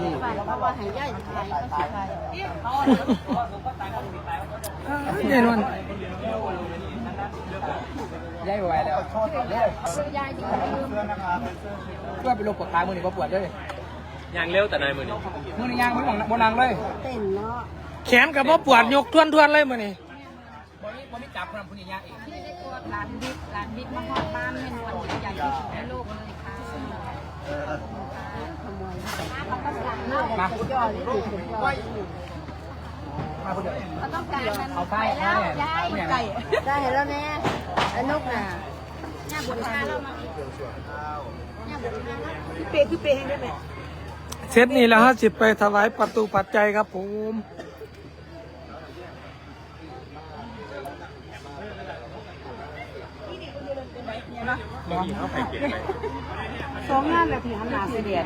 ไปที่เพราะว่าหายย่อยไทยก็สิไทยแน่นอนย้ายไปไว้แล้วยายดีเพื่อไปลงปวดขามือนี่ก็ปวดด้วยยางเร็วแต่นายมือนี่มือนี่ยางไมือหวังบนนังเลยเต้นเนาะแขนกับว่าปวดยกทวนทวนเลยมือนี้บอนี่บอนี่จับคนผู้นี้ยางเองที่ได้ตัวหลานบิ๊กหลานบิ๊กมาฮอดบ้านแม่นวลใหญ่ที่สุดในโลกเลยค่ะขโมยเขาต้อง การเนาะมาย่อเลยถูกย่อมาคนเดียวเขาต้องการมันเอาไปแล้วเอาแน่ยายเอาแน่ไก่ได้แล้วแน่ไอ้นกน่ะย่าบุญชาเรามาย่าบุญชาเราเปย์คือเปย์ให้ได้ไหมเซตนี้แล้วฮะสิไปถวายประตูปัจจัยครับผมสองงานแบบที่หันหน้าใส่แดด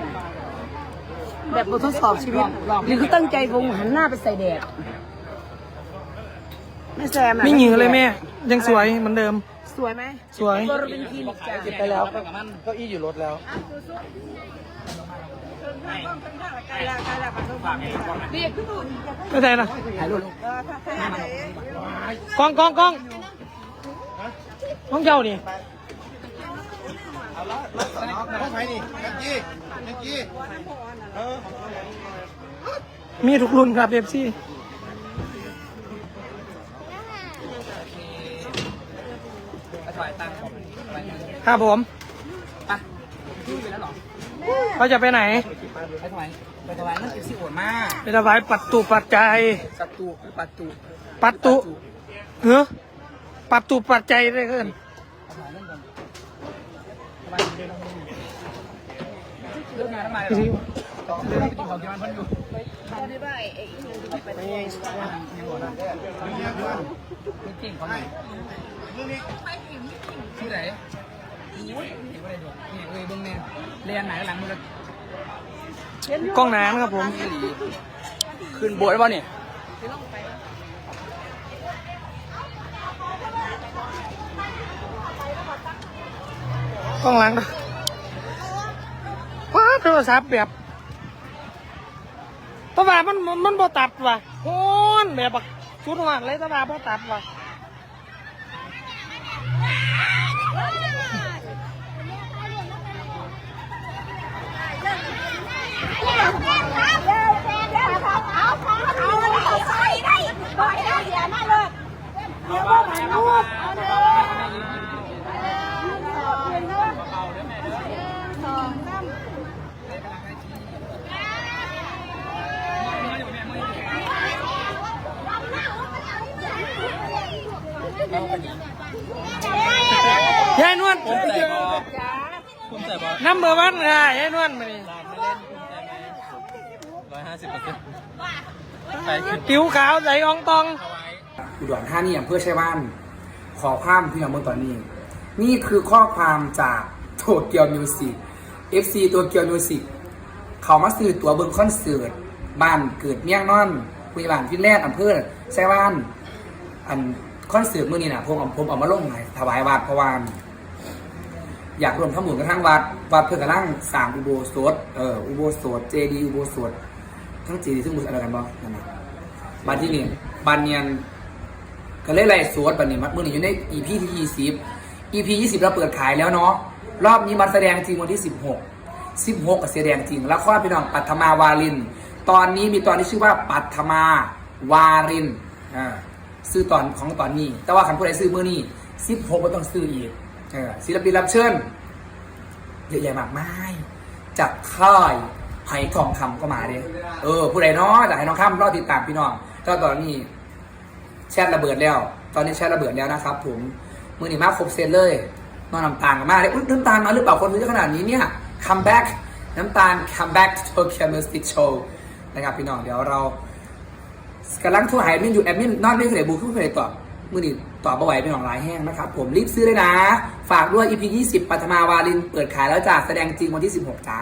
แบบบททดสอบชีวิตนี่คือตั้งใจวงหันหน้าไปใส่แดดไม่แซมไม่หยิงเลยแม่ ยังสวยเหมือนเดิม สวยไหมสวย ตัวเราเป็นคลินิกจ้ะเก็บไปแล้วเก้าอี้อยู่รถแล้วไม่ได้นะถ่ายรูปกล้องกล้องกล้องกล้องเจ้านี่ ห้องไหนนี่แม็กกี้แม็กกี้เออมีทุกรุ่นครับเอฟซีไปถวายตังค์ของอะไรเงี้ยครับผมไปพูดไปแล้วหรอเขาจะไปไหน ไปถวายไปถวายนั่นเป็นสิโอดมากไปถวายประตูปัจจัยสัตูปัตตุปัตตุเฮ้อปัตตุปัจจัยได้ขึ้น เลิกงานทำไมเหรอเลิกกินของที่บ้านเพิ่นอยู่ไม่จริงเขาไหนที่ไหนอุ้ยเห็นว่าอะไรดูนี่เอ้ยเบิ้งแน่เรียนไหนหลังมือกล้องนานครับผม ขึ้นโบสถ์ป่ะเนี่ย กล้องหลังว้าโทรศัพท์แบบตะว่ามันมันมันบ่ตัดว่ะโฮ้นแบบชุดหวานเลยตะว่าบ่ตัดว่ะ ยายนวลผมใส่บอผมใส่บอน้ำเบอร์วันค่ะยายนวลมานี่ลาไม่เล่นภูมิใจไหมร้อยห้าสิบเปอร์เซ็นต์ไปขึ้นผิวขาวใสอองตองอุดรธานีอำเภอชัยบ้านขอความพี่น้องเมื่อตอนนี้ นี่คือข้อความจากโตเกียวมิวสิก FC ตัวเกียวมิวสิกเขามาซื้อตั๋วเบิ้งคอนเสิร์ตบ้านเกิดเมียงนอนคุยบ้านฟินแลนด์อำเภอชัยบ้านอัน คอนเสิร์ตมื่อนี้นะผมเอาผมเอามาลงให้ถวายวัดเพราะว่าอยากรวมข้อมูลกับทางวัดวัดเพื่อกำลังสางอุโบสถเอ่ออุโบสถเจดีย์อุโบสถทั้งเจดีย์ซึ่งบุษอะไรกันบ้างนั่นนะบัดที่นี่บันเนียนก็เลยไล่สวดบันนี้มัดมือนี้อยู่ใน EP ที่20 EP 20เราเปิดขายแล้วเนาะรอบนี้มาแสดงจริงวันที่16 16กับแสดงจริง แล้วข้อพี่น้องปัทมาวาริน ตอนนี้มีตอนที่ชื่อว่าปัทมาวารินอ่า ซื้อตอนของตอนนี้ แต่ว่าคันผู้ใดซื้อมือนี้16ก็ต้องซื้ออีกศิลปินรับเชิญเยอะแยะมากมายจากค่ายไผ่ทองคำก็มาเด้เออ ผู้ใดเนาะจากไผ่ทองคำรอติดตามพี่น้องเจ้าตอนนี้แชทระเบิดแล้ว ตอนนี้แชทระเบิดแล้วนะครับ ผมมือหนีมาครบเซตเลยนอนน้ำตาลกันมากเลยอุ๊ยน้ำตาลมาหรือเปล่าคนรู้เยอะขนาดนี้เนี่ยคัมแบ็กน้ำตาลคัมแบ็กโตเกียวมิวสิกโชว์นะครับพี่น้องเดี๋ยวเรา กำลังโทรหาแอดมินอยู่แอดมินนอนไม่เคยบูขึ้นไม่เคยตอบมือนีตอบมาไหวเป็นของลายแห้งนะครับ ผมรีบซื้อเลยนะ ฝากด้วย EP 20ปัทมาวาลินเปิดขายแล้วจ้าแสดงจริงวันที่ 16 จ้า